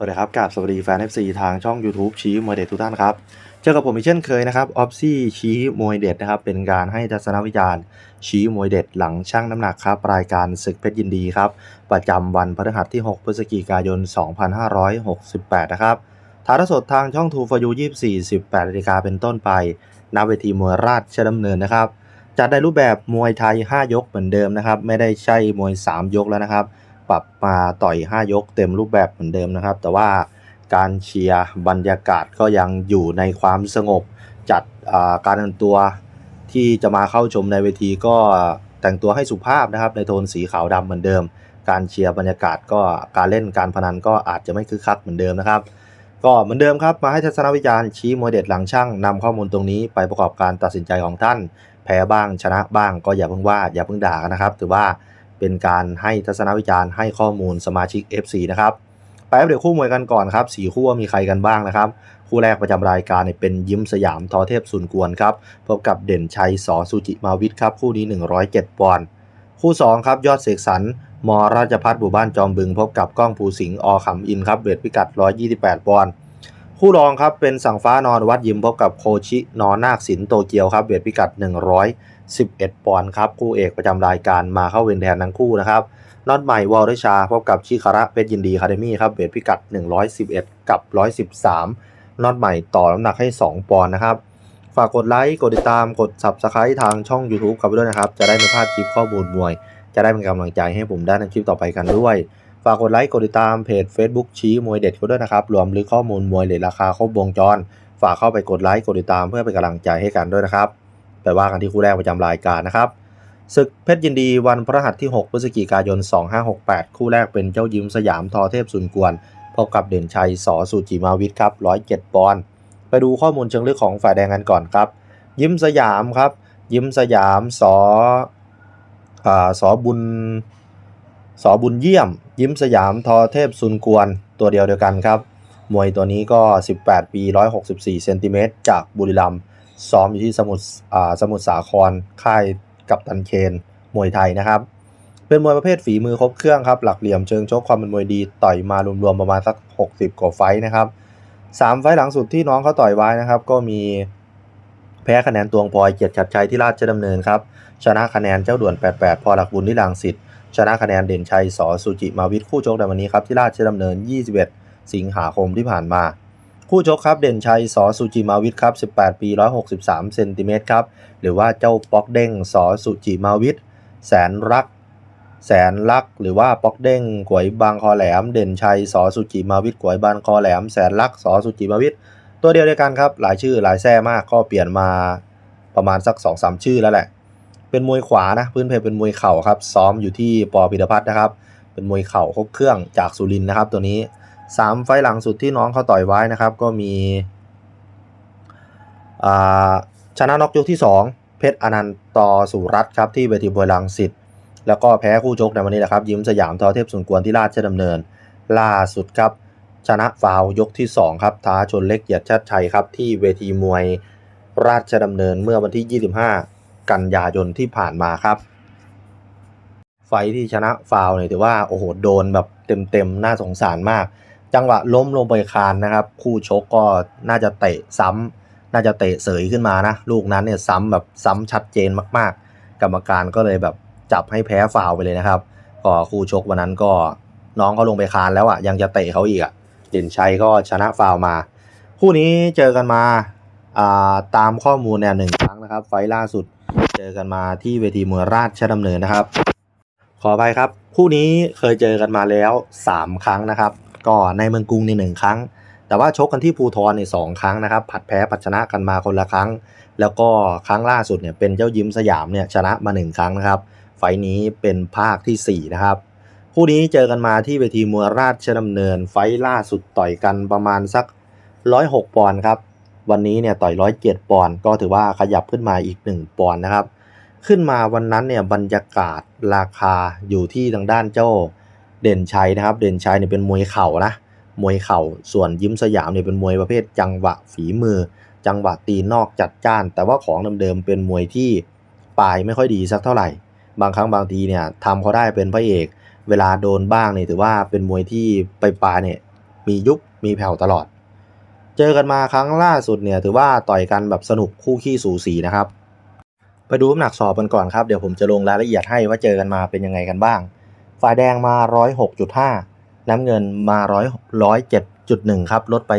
สวัสดีครับกับสวัสดีแฟน FC ทางช่อง YouTube ชี้มวยเด็ดทุกท่านครับ เจอกับผมอีกเช่นเคยนะครับออฟซี่ชี้มวยเด็ดนะครับ เป็นการให้ทัศนวิจารณ์ ชี้มวยเด็ดหลังช่างน้ำหนักครับ รายการศึกเพชรยินดีครับ ประจำวันพฤหัสที่ 6 พฤศจิกายน 2568 นะครับถ่ายทอดสดทางช่องทูฟยู24 18นาฬิกาเป็นต้นไปณเวทีมวยราชดำเนินนะครับจัดในรูปแบบมวยไทย 5 ยกเหมือนเดิมนะครับ ไม่ได้ใช่มวย 3 ยกแล้วนะครับ ปรับมาต่อย 5 ยกเต็มรูปแบบเหมือนเดิมนะครับ แต่ว่าการเชียร์บรรยากาศก็ยังอยู่ในความสงบจัดการแต่งตัวที่จะมาเข้าชมในเวทีก็แต่งตัวให้สุภาพนะครับ ในโทนสีขาวดำเหมือนเดิม การเชียร์บรรยากาศก็การเล่นการพนันก็อาจจะไม่คึกคักเหมือนเดิมนะครับ ก็เหมือนเดิมครับมาให้ทัศนวิจารณ์ชี้มวยเด็ดหลังช่างนำข้อมูลตรงนี้ไปประกอบการตัดสินใจของท่าน แพ้บ้างชนะบ้างก็อย่าเพิ่งว่าอย่าเพิ่งด่ากันนะครับถือว่า เป็นการให้ทัศนวิจารณ์ให้ข้อมูลสมาชิก FC นะครับ ไปอัปเดตคู่มวยกันก่อนครับสี่คู่มีใครกันบ้างนะครับ คู่แรกประจำรายการเนี่ยเป็นยิ้มสยามทอเทพสุนกวนครับ พบกับเด่นชัยสอสุจิมาวิทย์ครับ คู่นี้ 107ปอนด์คู่ 2 ครับ ยอดเสกสรรมราชพัฒน์บุบ้านจอมบึง พบกับก้องภูสิงห์อขำอินครับเวทพิกัด 128 ปอนด์คู่รองครับเป็นสังฟ้านอนวัดยิมพบกับโคชินอนนาคสินโตเกียวครับเวทพิกัด 11 ปอนด์ครับคู่เอกประจำรายการมาเข้าเวรแทนทั้งคู่นะครับน็อตใหม่วอลเดชาพบกับชิคาระเพชรยินดีคาเดมี่ครับเวทพิกัด 111 กับ 113น็อตใหม่ต่อน้ำหนักให้ 2 ปอนด์นะครับ ฝากกดไลค์ กดติดตามกด Subscribe ทางช่อง YouTube ครับด้วยนะครับ จะได้ไม่พลาดคลิปข้อมูลมวย จะได้เป็นกำลังใจให้ผมได้ในคลิปต่อไปกันด้วย ฝากกดไลค์กดติดตามเพจ Facebook ชี้มวยเด็ดก็ด้วยนะครับรวมลึกข้อมูลมวยเลทราคาครบวงจร ฝากเข้าไปกดไลค์กดติดตามเพื่อเป็นกำลังใจให้กันด้วยนะครับ ไปว่ากันที่คู่แรกประจำรายการนะครับศึกเพชรยินดีวันพฤหัสที่ 6 พฤศจิกายน 2568 คู่แรกเป็นเจ้ายิ้มสยามทอเทพสุนกวนพบกับเด่นชัยสอสุจิมาวิทย์ครับ107ปอนด์ไปดูข้อมูลเชิงลึกของฝ่ายแดงกันก่อนครับ ยิ้มสยามครับ ยิ้มสยามสออาสอบุญสอบุญเยี่ยม ยิ้มสยามทอเทพซุนกวนตัวเดียวเดียวกันครับ มวยตัวนี้ก็ 18 ปี 164 เซนติเมตรจากบุรีรัมย์ ซ้อมอยู่ที่สมุทรอ่าสมุทรสาครค่ายกับตันเคนมวยไทยนะครับ เป็นมวยประเภทฝีมือครบเครื่องครับ หลักเหลี่ยมเชิงชกความเป็นมวยดีต่อยมารวมๆประมาณสัก 60 กว่าไฟนะครับสามไฟต์หลังสุดที่น้องเขาต่อยไว้นะครับ ก็มีแพ้คะแนนตวงพลอยเกียรติชัดชัยที่ราชดำเนินครับ ชนะคะแนนเจ้าด่วน 88 พอหลักบุญที่ลังสิตชนะคะแนนเด่นชัยสอสุจิมาวิทย์คู่ชกในวันนี้ครับที่ราชดำเนิน 21 สิงหาคมที่ผ่านมา คู่ชกครับเด่นชัยสอสุจิมาวิทย์ครับ 18 ปี 163 เซนติเมตรครับ หรือว่าเจ้าป๊อกเด้งสอสุจิมาวิทย์แสนรัก แสนรัก หรือว่าป๊อกเด้งกวยบางคอแหลม เด่นชัยสอสุจิมาวิทย์กวยบางคอแหลม แสนรักสอสุจิมาวิทย์ตัวเดียวเดียวกันครับ หลายชื่อหลายแท้มากก็เปลี่ยนมาประมาณสัก 2-3 ชื่อแล้วแหละ เป็นมวยขวานะพื้นเพเป็นมวยเข่าครับ ซ้อมอยู่ที่ปอพิรพัฒน์นะครับ เป็นมวยเข่าครบเครื่องจากสุรินนะครับตัวนี้ 3 ไฟล์หลังสุดที่น้องเขาต่อยไว้นะครับ ก็มีชนะน็อกยกที่ 2 เพชรอนันต์ต่อสุรัตครับ ที่เวทีบวยลังสิตแล้วก็แพ้คู่ชกในวันนี้แหละครับ ยิ้มสยามทอเทพสุนกวนที่ราชดำเนิน ล่าสุดครับ ชนะฟาวยกที่ 2 ครับ ท้าชนเล็กเหยียดชัดชัยครับ ที่เวทีมวยราชดำเนินเมื่อวันที่ 25 กันยายนที่ผ่านมาครับ ไฟท์ที่ชนะฟาวเนี่ยถือว่าโอ้โหโดนแบบเต็มๆน่าสงสารมาก จังหวะล้มลงไปคานนะครับ คู่ชกก็น่าจะเตะซ้ำน่าจะเตะเสยขึ้นมานะ ลูกนั้นเนี่ยซ้ำแบบซ้ำชัดเจนมากๆ กรรมการก็เลยแบบจับให้แพ้ฟาวไปเลยนะครับ ก็คู่ชกวันนั้นก็น้องเขาลงไปคานแล้วอะยังจะเตะเขาอีกอะเด่นชัยก็ชนะฟาวมา คู่นี้เจอกันมาอ่าตามข้อมูลเนี่ยหนึ่งครั้งนะครับ ไฟล์ล่าสุดเจอกันมาที่เวทีมวยราชดำเนินนะครับ ขออภัยครับ คู่นี้เคยเจอกันมาแล้ว 3 ครั้งนะครับ ก็ในเมืองกรุงในหนึ่งครั้ง แต่ว่าชกกันที่ภูทรในสองครั้งนะครับ ผัดแพ้ผัดชนะกันมาคนละครั้ง แล้วก็ครั้งล่าสุดเนี่ยเป็นเจ้ายิ้มสยามเนี่ยชนะมา1ครั้งนะครับ ไฟล์นี้เป็นภาคทีสี่4นะครับคู่นี้เจอกันมาที่เวทีมวยราชดำเนินไฟล์ล่าสุดต่อยกันประมาณสัก 106 ปอนด์ครับวันนี้เนี่ยต่อย 107 ปอนด์ก็ถือว่าขยับขึ้นมาอีก 1 ปอนด์นะครับ ขึ้นมาวันนั้นเนี่ยบรรยากาศราคาอยู่ที่ทางด้านเจ้า เด่นชัยนะครับ เด่นชัยเนี่ยเป็นมวยเข่านะมวยเข่าส่วนยิ้มสยามเนี่ยเป็นมวยประเภทจังหวะฝีมือ จังหวะตีนอกจัดจ้าน แต่ว่าของเดิมๆเป็นมวยที่ปลายไม่ค่อยดีสักเท่าไหร่ บางครั้งบางทีเนี่ยทำเขาได้เป็นพระเอก เวลาโดนบ้างเนี่ยถือว่าเป็นมวยที่ไปปลายเนี่ยมียุบมีแผ่วตลอด เจอกันมาครั้งล่าสุดเนี่ยถือว่าต่อยกันแบบสนุกคู่ขี้สูสีนะครับ ไปดูน้ำหนักสอบกันก่อนครับเดี๋ยวผมจะลงรายละเอียดให้ว่าเจอกันมาเป็นยังไงกันบ้าง ฝ่ายแดงมา 106.5 น้ำเงินมา100 107.1 ครับ ลดไป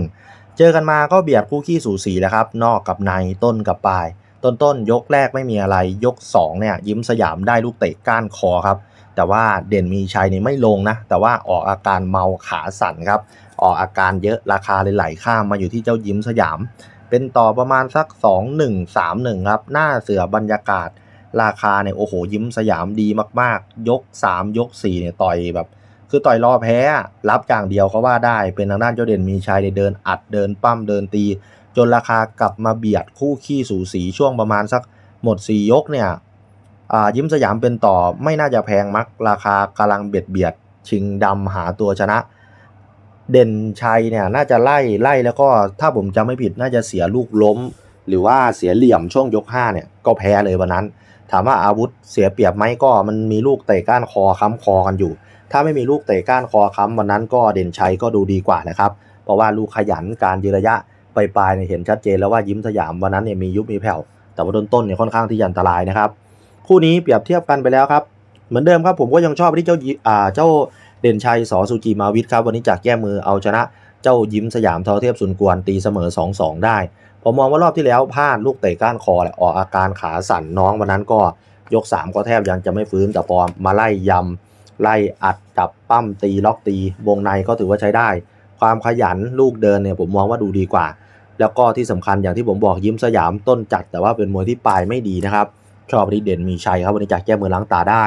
0.1 เจอกันมาก็เบียดคู่ขี้สูสีแล้วครับ นอกกับในต้นกับปลาย ต้นต้นยกแรกไม่มีอะไร ยก 2 เนี่ย ยิ้มสยามได้ลูกเตะก้านคอครับ แต่ว่าเด่นมีชัยนี่ไม่ลงนะ แต่ว่าออกอาการเมาขาสั่นครับ ออกอาการเยอะราคาเลยไหลข้ามมาอยู่ที่เจ้ายิ้มสยาม เป็นต่อประมาณสัก 2 1 3 1 ครับ หน้าเสือบรรยากาศ ราคาเนี่ยโอ้โหยิ้มสยามดีมากๆ ยก 3 ยก4เนี่ยต่อยแบบ คือต่อยรอแพ้รับอย่างเดียวเขาว่าได้เป็นทางด้านเจ้าเด่นมีชัยเดินอัดเดินปั้มเดินตี จนราคากลับมาเบียดคู่ขี้สูสีช่วงประมาณสักหมด 4 ยกเนี่ยอ่ายิ้มสยามเป็นต่อไม่น่าจะแพงมัก ราคากำลังเบียดเบียดชิงดำหาตัวชนะ เด่นชัยเนี่ยน่าจะไล่ไล่แล้วก็ถ้าผมจำไม่ผิดน่าจะเสียลูกล้ม หรือว่าเสียเหลี่ยมช่วงยก5เนี่ยก็แพ้เลยวันนั้น ถามว่าอาวุธเสียเปรียบไหมก็มันมีลูกเตะก้านคอค้ำคอกันอยู่ ถ้าไม่มีลูกเตะก้านคอค้ำวันนั้นก็เด่นชัยก็ดูดีกว่านะครับ เพราะว่าลูกขยันการยืนระยะปลายๆเนี่ยเห็นชัดเจนแล้วว่ายิ้มสยามวันนั้นเนี่ยมียุบมีแผ่วแต่ว่าต้นๆเนี่ยค่อนข้างที่จะอันตรายนะครับคู่นี้เปรียบเทียบกันไปแล้วครับเหมือนเดิมครับผมก็ยังชอบที่เจ้าอ่าเจ้าเด่นชัยสอสุจิมาวิทครับวันนี้จากแก้มือเอาชนะเจ้ายิ้มสยามทอเทพสุนกวนตีเสมอ 2-2 ได้ ผมมองว่ารอบที่แล้วพลาดลูกเตะก้านคอแหละออกอาการขาสั่นน้องวันนั้นก็ยก 3 ก็แทบยังจะไม่ฟื้นแต่พอมาไล่ยำไล่อัดจับปั้มตีล็อกตี วงในก็ถือว่าใช้ได้ ความขยันลูกเดินเนี่ยผมมองว่าดูดีกว่า แล้วก็ที่สำคัญอย่างที่ผมบอกยิ้มสยามต้นจัด แต่ว่าเป็นมวยที่ปลายไม่ดีนะครับ ชอบที่เด่นมีชัยครับวันนี้จากแก้มือล้างตาได้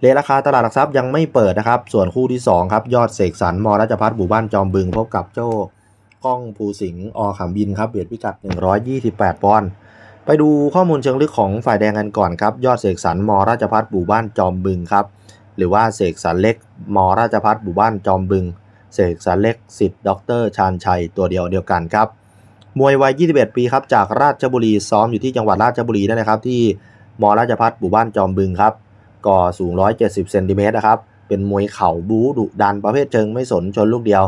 เลราคาตลาดหลักทรัพย์ยังไม่เปิดนะครับ ส่วนคู่ที่2ครับยอดเสกสรรมอราชพัฒน์บุบ้านจอมบึงพบกับเจ้ กล้องภูสิงห์อขำบินครับเบียดพิกัด 128 ปอนด์ไปดูข้อมูลเชิงลึกของฝ่ายแดงกันก่อนครับ ยอดเสกสรรมราชพัฒน์บุบ้านจอมบึงครับ หรือว่าเสกสรรเล็กมราชพัฒน์บุบ้านจอมบึง เสกสรรเล็กสิทธิ์ดรชาญชัยตัวเดียวเดียวกันครับ มวยวัย 21 ปีครับจากราชบุรีซ้อมอยู่ที่จังหวัดราชบุรีนั่นนะครับ ที่มราชพัฒน์หมู่บ้านจอมบึงครับก่อสูง 170 เซนติเมตรนะครับ เป็นมวยเข่าบู๊ดุดันประเภทเชิงไม่สนชนลูกเดียว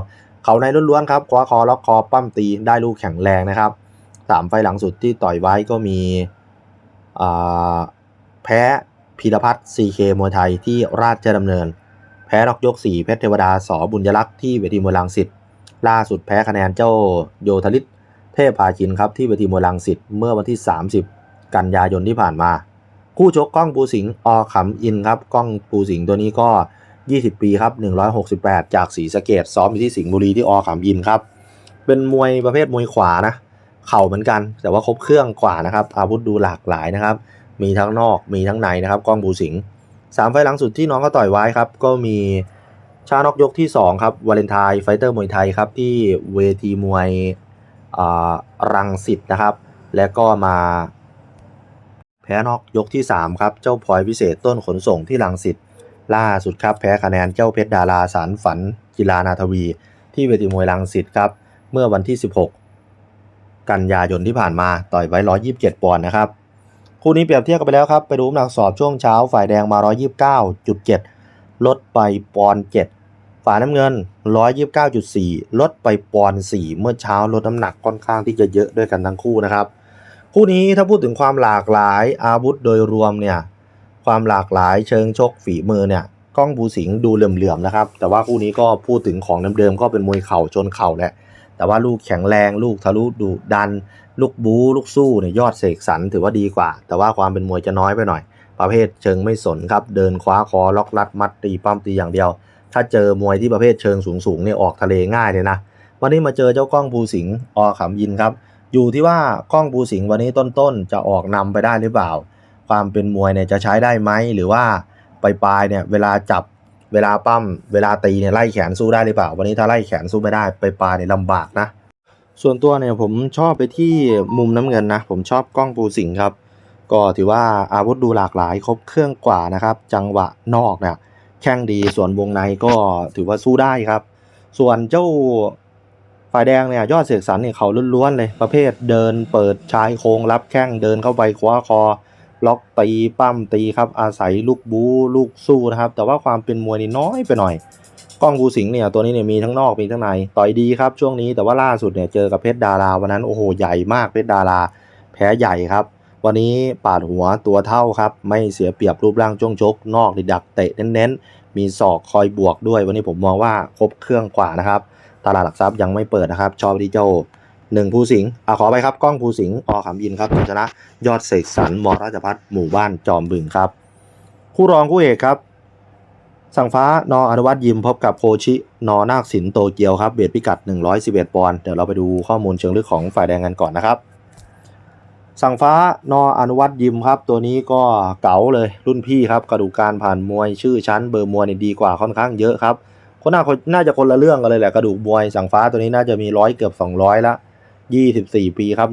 เขาในล้วนๆครับคว้าคอล็อกคอปั้มตีได้ลูกแข็งแรงนะครับสามไฟหลังสุดที่ต่อยไว้ก็มีแพ้พีรพัฒน์ CK มวยไทยที่ราชดำเนิน แพ้นอกยก4เพชรเทวดาสอบุญยลักษ์ที่เวทีมวยลังสิตล่าสุดแพ้คะแนนเจ้าโยธลิตเทพพาคินครับที่เวทีมวยลังสิตเมื่อวันที่ 30 กันยายนที่ผ่านมา คู่ชกก้องปูสิงห์อขำอินครับก้องปูสิงห์ตัวนี้ก็ 20 ปีครับ 168 จากศรีสะเกดซ้อมอยู่ที่สิงห์บุรีที่อขำอินครับ เป็นมวยประเภทมวยขวานะ เข่าเหมือนกัน แต่ว่าครบเครื่องกว่านะครับ อาวุธดูหลากหลายนะครับ มีทั้งนอกมีทั้งในนะครับกล้องปูสิงสามไฟล์หลังสุดที่น้องก็ต่อยไว้ครับ ก็มีชานอกยกที่ 2 ครับวาเลนไทน์ไฟเตอร์มวยไทยครับ ที่เวทีมวยอ่ารังสิตนะครับ และก็มาแพ้นอกยกที่ 3 ครับ เจ้าพลอยพิเศษต้นขนส่งที่รังสิต ล่าสุดครับแพ้คะแนนเจ้าเพชรดาราสารฝันกีฬานาทวี ที่เวทีมวยรังสิตครับ เมื่อวันที่ 16 กันยายนที่ผ่านมาต่อยไว้ 127 ปอนด์นะครับคู่นี้เปรียบเทียบกันไปแล้วครับ ไปดูน้ำหนักสอบช่วงเช้าฝ่ายแดงมา 129.7 ลดไปปอนด์7ฝ่ายน้ำเงิน 129.4 ลดไปปอนด์4เมื่อเช้าลดน้ำหนักค่อนข้างที่จะเยอะด้วยกันทั้งคู่นะครับคู่นี้ถ้าพูดถึงความหลากหลายอาวุธโดยรวมเนี่ย ความหลากหลายเชิงชกฝีมือเนี่ยก้องบูสิงดูเหลื่อมๆนะครับ แต่ว่าคู่นี้ก็พูดถึงของเดิมๆก็เป็นมวยเข่าชนเข่าแหละ แต่ว่าลูกแข็งแรงลูกทะลุดุดัน ลูกบู๊ลูกสู้เนี่ยยอดเสกสรรถือว่าดีกว่า แต่ว่าความเป็นมวยจะน้อยไปหน่อย ประเภทเชิงไม่สนครับ เดินคว้าคอล็อกลัดมัดตีปั้มตีอย่างเดียว ถ้าเจอมวยที่ประเภทเชิงสูงๆเนี่ยออกทะเลง่ายเลยนะ วันนี้มาเจอเจ้าก้องภูสิงห์อขำยินครับ อยู่ที่ว่าก้องภูสิงห์วันนี้ต้นๆจะออกนำไปได้หรือเปล่า ความเป็นมวยเนี่ยจะใช้ได้ไหมหรือว่าปลายๆเนี่ยเวลาจับเวลาปั้มเวลาตีเนี่ยไล่แขนสู้ได้หรือเปล่า วันนี้ถ้าไล่แขนสู้ไม่ได้ปลายๆเนี่ยลำบากนะ ส่วนตัวเนี่ยผมชอบไปที่มุมน้ำเงินนะ ผมชอบกล้องปูสิงครับ ก็ถือว่าอาวุธดูหลากหลายครบเครื่องกว่านะครับ จังหวะนอกเนี่ยแข้งดีส่วนวงในก็ถือว่าสู้ได้ครับ ส่วนเจ้าฝ่ายแดงเนี่ยยอดเสกสรรเนี่ยเขาล้วนๆเลยประเภทเดินเปิดชายโครงรับแข้งเดินเข้าไปคว้าคอ ล็อกตีปั้มตีครับอาศัยลูกบู๊ลูกสู้นะครับ แต่ว่าความเป็นมวยนี่น้อยไปหน่อย กล้องภูสิงห์เนี่ยตัวนี้เนี่ยมีทั้งนอกมีทั้งในต่อยดีครับช่วงนี้แต่ว่าล่าสุดเนี่ยเจอกับเพชรดาราวันนั้นโอ้โหใหญ่มากเพชรดารา แพ้ใหญ่ครับ วันนี้ปาดหัวตัวเท่าครับ ไม่เสียเปรียบรูปร่างจ้วงชก นอกดิดักเตะเน้นๆ มีศอกคอยบวกด้วย วันนี้ผมมองว่าครบเครื่องกว่านะครับตลาดหลักทรัพย์ยังไม่เปิดนะครับชอบดีโจ หนึ่งภูสิงห์อะขอไปครับกล้องภูสิงห์อขำยินครับชนะ ยอดเสกสรรมราชพัฒน์หมู่บ้านจอมบึงครับ คู่รองคู่เอกครับ สั่งฟ้านออนุวัตยิมพบกับโคชิ นอนาคสินโตเกียวครับ เบียดพิกัด 111 ปอนด์เดี๋ยวเราไปดูข้อมูลเชิงลึกของฝ่ายแดงกันก่อนนะครับสั่งฟ้านออนุวัตยิมครับ ตัวนี้ก็เก๋าเลยรุ่นพี่ครับกระดูกการผ่านมวยชื่อชั้นเบอร์มวยเนี่ยดีกว่าค่อนข้างเยอะครับคนน่าน่าจะคนละเรื่องกันเลยแหละกระดูกมวยสั่งฟ้าตัวนี้น่าจะมีร้อยเกือบ 200ละ 24 ปีครับ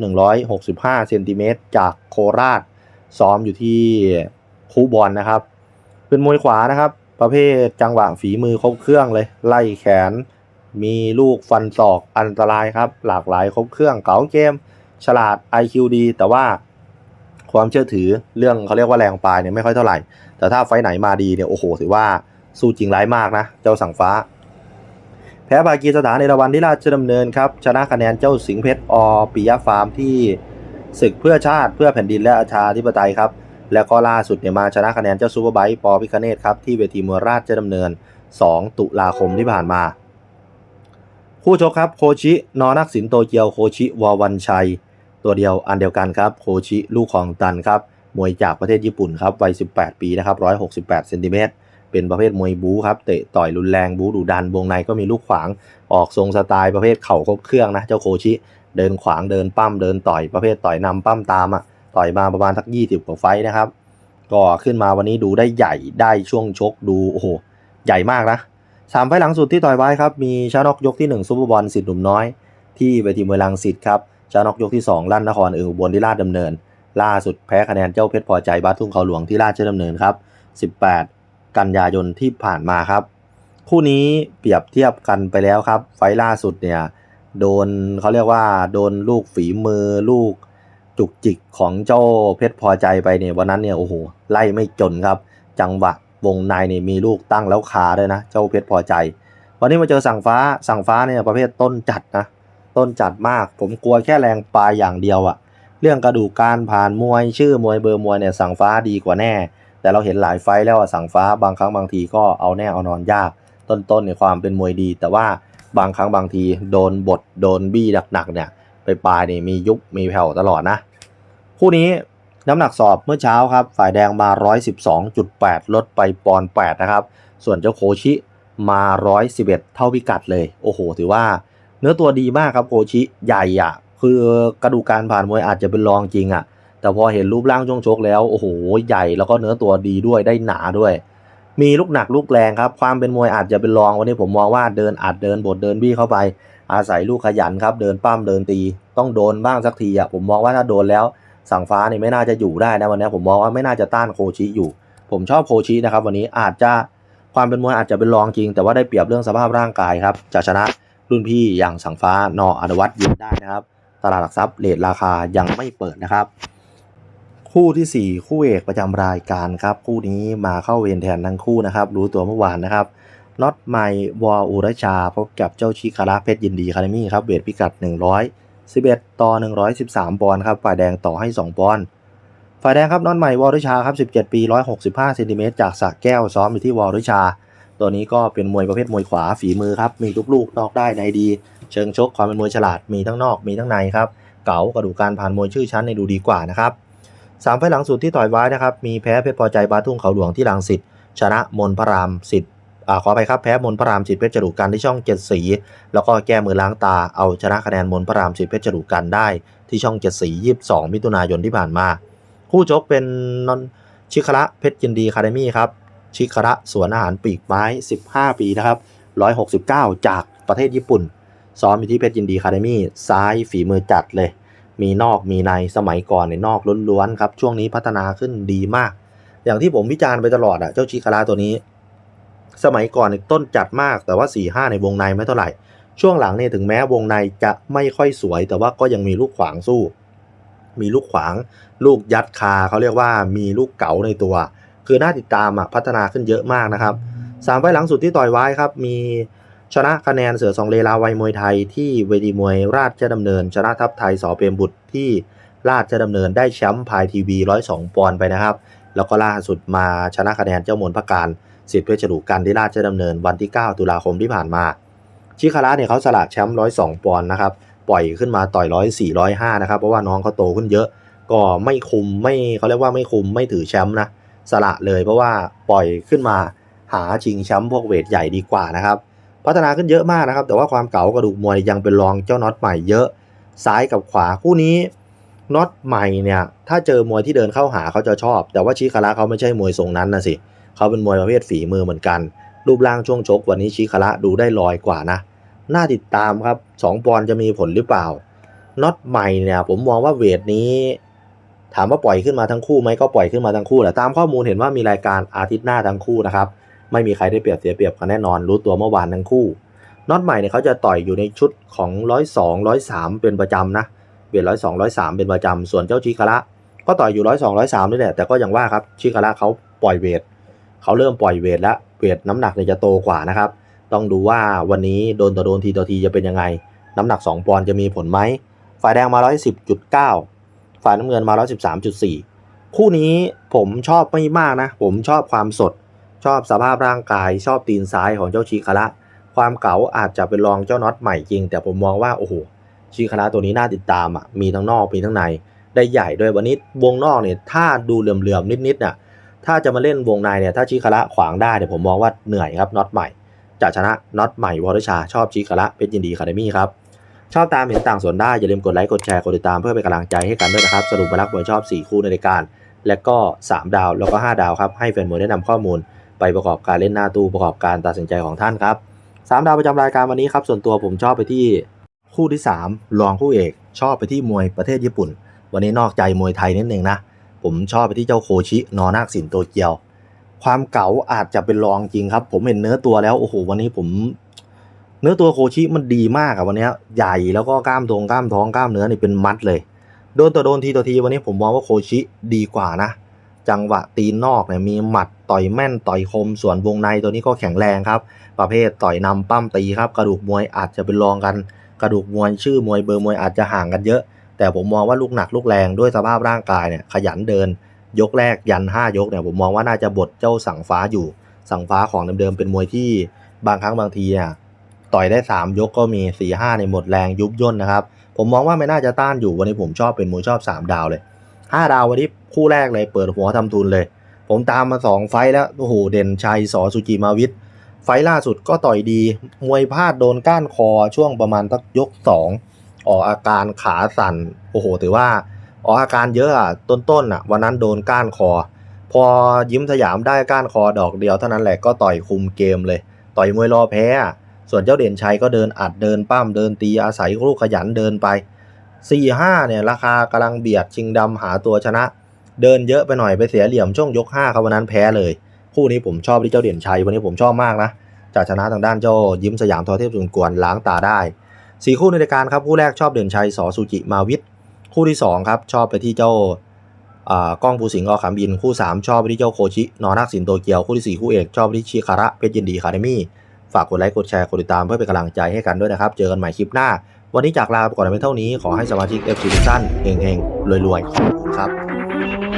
165 เซนติเมตรจากโคราช ซ้อมอยู่ที่คูบอลนะครับ เป็นมวยขวานะครับ ประเภทจังหวะฝีมือครบเครื่องเลย ไล่แขน มีลูกฟันศอกอันตรายครับ หลากหลายครบเครื่องเก๋าเกม ฉลาด IQ ดีแต่ว่าความเชื่อถือเรื่องเขาเรียกว่าแรงปลายเนี่ยไม่ค่อยเท่าไหร่ แต่ถ้าไฟไหนมาดีเนี่ยโอ้โหถือว่าสู้จริงร้ายมากนะ เจ้าสังฟ้า แพ้ภากีสถานในรางวัลที่ราชดำเนินครับ ชนะคะแนนเจ้าสิงเพชรอปิยะฟาร์มที่ศึกเพื่อชาติเพื่อแผ่นดินและอาชาธิปไตยครับ แล้วก็ล่าสุดเนี่ยมาชนะคะแนนเจ้าซูเปอร์ไบค์ปอพิคเนตครับ ที่เวทีมวยราชดำเนิน 2 ตุลาคมที่ผ่านมา คู่ชกครับโคชินอนักสินโตเกียวโคชิวาวันชัย ตัวเดียวอันเดียวกันครับโคชิลูกของตันครับมวยจากประเทศญี่ปุ่นครับวัย 18 ปีนะครับ168เซนติเมตร เป็นประเภทมวยบู๊ครับ เตะต่อยรุนแรงบู๊ดุดันวงในก็มีลูกขวาง ออกทรงสไตล์ประเภทเข่าครบเครื่องนะเจ้าโคชิ เดินขวางเดินปั้มเดินต่อยประเภทต่อยนำปั้มตามอะต่อยมาประมาณสัก 20 กว่าไฟต์นะครับ ก็ขึ้นมาวันนี้ดูได้ใหญ่ได้ช่วงชกดูโอ้โหใหญ่มากนะสามไฟล์หลังสุดที่ต่อยไว้ครับ มีชานอกยกที่1ซุปเปอร์บอลสิทธิ์หนุ่มน้อย ที่เวทีมวยลังสิตครับชานอกยกที่ 2ลั่นนครเอืออุบลที่ราชดำเนิน ล่าสุดแพ้คะแนนเจ้าเพชรพอใจบานทุ่งเขาหลวงที่ราชดำเนินครับ 18 กันยายนที่ผ่านมาครับ คู่นี้เปรียบเทียบกันไปแล้วครับ ไฟล่าสุดเนี่ยโดนเขาเรียกว่าโดนลูกฝีมือลูกจุกจิกของเจ้าเพชรพอใจไปเนี่ยวันนั้นเนี่ยโอ้โหไล่ไม่จนครับ จังหวะวงในเนี่ยมีลูกตั้งแล้วคาด้วยนะ เจ้าเพชรพอใจ วันนี้มาเจอสั่งฟ้าสั่งฟ้าเนี่ยประเภทต้นจัดนะต้นจัดมาก ผมกลัวแค่แรงปลายอย่างเดียวอะเรื่องกระดูกการผ่านมวยชื่อมวยเบอร์มวยเนี่ยสั่งฟ้าดีกว่าแน่ แต่เราเห็นหลายไฟแล้วอะสั่งฟ้าบางครั้งบางทีก็เอาแน่เอานอนยาก ต้นๆเนี่ยความเป็นมวยดี แต่ว่าบางครั้งบางทีโดนบทโดนบี้หนักๆเนี่ยไปปลายนี่มียุบมีแผ่วตลอดนะ คู่นี้น้ำหนักสอบเมื่อเช้าครับ ฝ่ายแดงมา 112.8 ลดไปปอน 8 นะครับ ส่วนเจ้าโคชิมา 111 เท่าพิกัดเลย โอ้โห ถือว่า เนื้อตัวดีมากครับโคชิใหญ่อะ่ะ คือกระดูกการผ่านมวยอาจจะเป็นรองจริงอะ่ะ แต่พอเห็นรูปร่างช่วงชกแล้วโอ้โหใหญ่แล้วก็เนื้อตัวดีด้วยได้หนาด้วย มีลูกหนักลูกแรงครับ ความเป็นมวยอาจจะเป็นรองวันนี้ผมมองว่าเดินอาจเดินบทเดินบี้เข้าไป อาศัยลูกขยันครับ เดินปั้มเดินตี ต้องโดนบ้างสักทีอะผมมองว่าถ้าโดนแล้วสั่งฟ้านี่ไม่น่าจะอยู่ได้นะวันนี้ผมมองว่าไม่น่าจะต้านโคชิอยู่ ผมชอบโคชินะครับ วันนี้อาจจะความเป็นมวยอาจจะเป็นรองจริง แต่ว่าได้เปรียบเรื่องสภาพร่างกายครับจะชนะรุ่นพี่อย่างสั่งฟ้านออนุวัตยินได้นะครับ ตลาดหลักทรัพย์เลทราคายังไม่เปิดนะครับ คู่ทีสี่ 4 คู่เอกประจำรายการครับ คู่นี้มาเข้าเวรแทนทั้งคู่นะครับ รู้ตัวเมื่อวานนะครับน็อตไมวออุรชา พบกับเจ้าชิคาระเพชรยินดีคาเดมี่ครับเวทพิกัด 111 ต่อ 113 ปอนด์ครับฝ่ายแดงต่อให้ 2 ปอนด์ฝ่ายแดงครับน็อตใหม่วอรุชาครับ 17 ปี 165เซนติเมตรจากสระแก้วซ้อมอยู่ที่วอรุชา ตัวนี้ก็เป็นมวยประเภทมวยขวาฝีมือครับมีทุกลูกนอกได้ในดี เชิงชกความเป็นมวยฉลาดมีทั้งนอกมีทั้งในครับเก๋ากระดูกการผ่านมวยชื่อชั้นในดูดีกว่านะครับ สามไฟหลังสุดที่ต่อยไว้นะครับ มีแพ้เพชรพอใจบาทุ่งเขาหลวงที่รังสิตชนะมนพระรามสิทธิ์อ่าขอไปครับแพ้มนพระรามสิทธิ์เพชรจรุกันที่ช่องเจ็ดสี แล้วก็แก้มือล้างตาเอาชนะคะแนนมนพระรามสิทธิ์เพชรจรุกันได้ที่ช่องเจ็ดสียี่สิบสองมิถุนายนที่ผ่านมา คู่ชกเป็นนนชิคระเพชรยินดีคาเดมี่ครับชิคระสวนอาหารปีกไม้ 15 ปีนะครับ169 จากประเทศญี่ปุ่น ซ้อมอยู่ที่เพชรยินดีคาเดมี่ซ้ายฝีมือจัดเลย มีนอกมีในสมัยก่อนในนอกล้วนๆครับ ช่วงนี้พัฒนาขึ้นดีมาก อย่างที่ผมวิจารณ์ไปตลอดอะเจ้าชิคาระตัวนี้ สมัยก่อนเนี่ยต้นจัดมากแต่ว่า4-5ในวงในไม่เท่าไหร่ ช่วงหลังเนี่ยถึงแม้วงในจะไม่ค่อยสวย แต่ว่าก็ยังมีลูกขวางสู้ มีลูกขวาง ลูกยัดคาเขาเรียกว่ามีลูกเก๋าในตัว คือน่าติดตามอะพัฒนาขึ้นเยอะมากนะครับสามไฟหลังสุดที่ต่อยไว้ครับมี ชนะคะแนนเสือสองเลลาวัยมวยไทยที่เวทีมวยราชดำเนิน ชนะทัพไทยสอเปรมบุตรที่ราชดำเนินได้แชมป์พายทีวี102ปอนด์ไปนะครับ แล้วก็ล่าสุดมาชนะคะแนนเจ้ามนพักการสิทธิเพชรฉลูกันที่ราชดำเนินวันที่ 9 ตุลาคมที่ผ่านมา ชิคาระเนี่ยเขาสละแชมป์102ปอนด์นะครับปล่อยขึ้นมาต่อย104 105นะครับเพราะว่าน้องเขาโตขึ้นเยอะ ก็ไม่คุมไม่เขาเรียกว่าไม่คุมไม่ถือแชมป์นะสละเลยเพราะว่าปล่อยขึ้นมาหาชิงแชมป์พวกเวทใหญ่ดีกว่านะครับ พัฒนาขึ้นเยอะมากนะครับ แต่ว่าความเก๋ากระดูกมวยยังเป็นรองเจ้าน็อตใหม่เยอะ ซ้ายกับขวาคู่นี้น็อตใหม่เนี่ย ถ้าเจอมวยที่เดินเข้าหาเขาจะชอบ แต่ว่าชิคาระเขาไม่ใช่มวยทรงนั้นนะสิ เขาเป็นมวยประเภทฝีมือเหมือนกัน รูปร่างช่วงชกวันนี้ชิคาระดูได้ลอยกว่านะ น่าติดตามครับ2ปอนจะมีผลหรือเปล่า น็อตใหม่เนี่ย ผมมองว่าเวทนี้ ถามว่าปล่อยขึ้นมาทั้งคู่ไหมก็ปล่อยขึ้นมาทั้งคู่แหละ ตามข้อมูลเห็นว่ามีรายการอาทิตย์หน้าทั้งคู่นะครับ ไม่มีใครได้เปรียบเสียเปรียบกันแน่นอน รู้ตัวเมื่อวานทั้งคู่น็อตใหม่เนี่ยเขาจะต่อยอยู่ในชุดของร้อยสองร้อยสามเป็นประจำนะเวทร้อยสองร้อยสามเป็นประจำส่วนเจ้าชิคาระก็ต่อยอยู่ร้อยสองร้อยสามนี่แหละแต่ก็อย่างว่าครับชิคาระเขาปล่อยเวทเขาเริ่มปล่อยเวทแล้วเวทน้ำหนักเนี่ยจะโตกว่านะครับ ต้องดูว่าวันนี้โดนต่อโดนทีต่อทีจะเป็นยังไง น้ำหนัก 2ปอนด์จะมีผลไหมฝ่ายแดงมา110.9ฝ่ายน้ำเงินมา113.4คู่นี้ผมชอบไม่มากนะ ผมชอบความสด ชอบสภาพร่างกาย ชอบตีนซ้ายของเจ้าชิคาระ ความเก๋าอาจจะเป็นรองเจ้าน็อตใหม่จริง แต่ผมมองว่าโอ้โหชิคาระตัวนี้น่าติดตามอะมีทั้งนอกมีทั้งในได้ใหญ่ด้วยวันนี้วงนอกเนี่ยถ้าดูเหลื่อมๆนิดๆน่ะถ้าจะมาเล่นวงในเนี่ยถ้าชิคาระขวางได้เนี่ยผมมองว่าเหนื่อยครับน็อตใหม่จะชนะน็อตใหม่วรชาชอบชิคาระเพชรยินดีคาเดมี่ครับชอบตามเห็นต่างส่วนได้ อย่าลืมกดไลค์กดแชร์กดติดตามเพื่อเป็นกำลังใจให้กันด้วยนะครับ สรุปมารักมวยชอบ 4 คู่ในรายการ และก็ 3 ดาวแล้วก็ 5 ดาวครับ ให้แฟนมวยแนะนำข้อมูล ไปประกอบการเล่นหน้าตู้ประกอบการตัดสินใจของท่านครับ3ดาวประจำรายการวันนี้ครับส่วนตัวผมชอบไปที่คู่ที่3รองคู่เอก ชอบไปที่มวยประเทศญี่ปุ่น วันนี้นอกใจมวยไทยนิดนึงนะ ผมชอบไปที่เจ้าโคชิ นอนาคสินโตเกียว ความเก๋าอาจจะเป็นรองจริงครับ ผมเห็นเนื้อตัวแล้วโอ้โหวันนี้ผม เนื้อตัวโคชิมันดีมากอะวันนี้ใหญ่แล้วก็กล้ามตรงกล้ามท้องกล้ามเนื้อนี่เป็นมัดเลย โดนต่อโดนทีต่อทีวันนี้ผมมองว่าโคชิดีกว่านะ จังหวะตีนนอกเนี่ยมีหมัดต่อยแม่นต่อยคม ส่วนวงในตัวนี้ก็แข็งแรงครับ ประเภทต่อยนำปั้มตีครับ กระดูกมวยอาจจะเป็นรองกัน กระดูกมวยชื่อมวยเบอร์มวยอาจจะห่างกันเยอะ แต่ผมมองว่าลูกหนักลูกแรงด้วยสภาพร่างกายเนี่ยขยันเดิน ยกแรกยัน 5 ยกเนี่ยผมมองว่าน่าจะบดเจ้าสั่งฟ้าอยู่ สั่งฟ้าของเดิมๆเป็นมวยที่บางครั้งบางทีเนี่ยต่อยได้ 3 ยกก็มี4 5ในหมดแรงยุบย่นนะครับผมมองว่าไม่น่าจะต้านอยู่วันนี้ผมชอบเป็นมวยชอบ 3 ดาวเลย 5 ดาววันนี้คู่แรกเลยเปิดหัวทำทุนเลย ผมตามมา 2 ไฟแล้วโอ้โหเด่นชัยสอสุจิมาวิทย์ไฟล่าสุดก็ต่อยดี มวยพลาดโดนก้านคอช่วงประมาณตักยก 2 ออกอาการขาสั่นโอ้โหถือว่าออกอาการเยอะอะต้นๆอะวันนั้นโดนก้านคอ พอยิ้มสยามได้ก้านคอดอกเดียวเท่านั้นแหละก็ต่อยคุมเกมเลย ต่อยมวยรอแพ้ ส่วนเจ้าเด่นชัยก็เดินอัดเดินปั้มเดินตีอาศัยลูกขยันเดินไป 4 5เนี่ยราคากำลังเบียดชิงดำหาตัวชนะ เดินเยอะไปหน่อยไปเสียเหลี่ยมช่วงยก5ครับวันนั้นแพ้เลย คู่นี้ผมชอบที่เจ้าเด่นชัย วันนี้ผมชอบมากนะจะชนะทางด้านเจ้ายิ้มสยามทอเทพสุนกวนล้างตาได้สี่คู่ในรายการครับคู่แรกชอบเด่นชัยสอสุจิมาวิทย์คู่ที่2ครับชอบไปที่เจ้าอ่ากล้องภูสิงห์อขามบินคู่ 3 ชอบไปที่เจ้าโคชินอนักสินโตเกียวคู่ที่ 4 คู่เอก ชอบไปที่ชิคาระเพชรยินดีคาเดมี่ฝากกดไลค์กดแชร์กดติดตามเพื่อเป็นกำลังใจให้กันด้วยนะครับ เจอกันใหม่คลิปหน้า วันนี้จากลาไปก่อนเพียงเท่านี้ขอให้สมาชิก FC ทุกท่านเฮงๆรวยๆขอบคุณครับ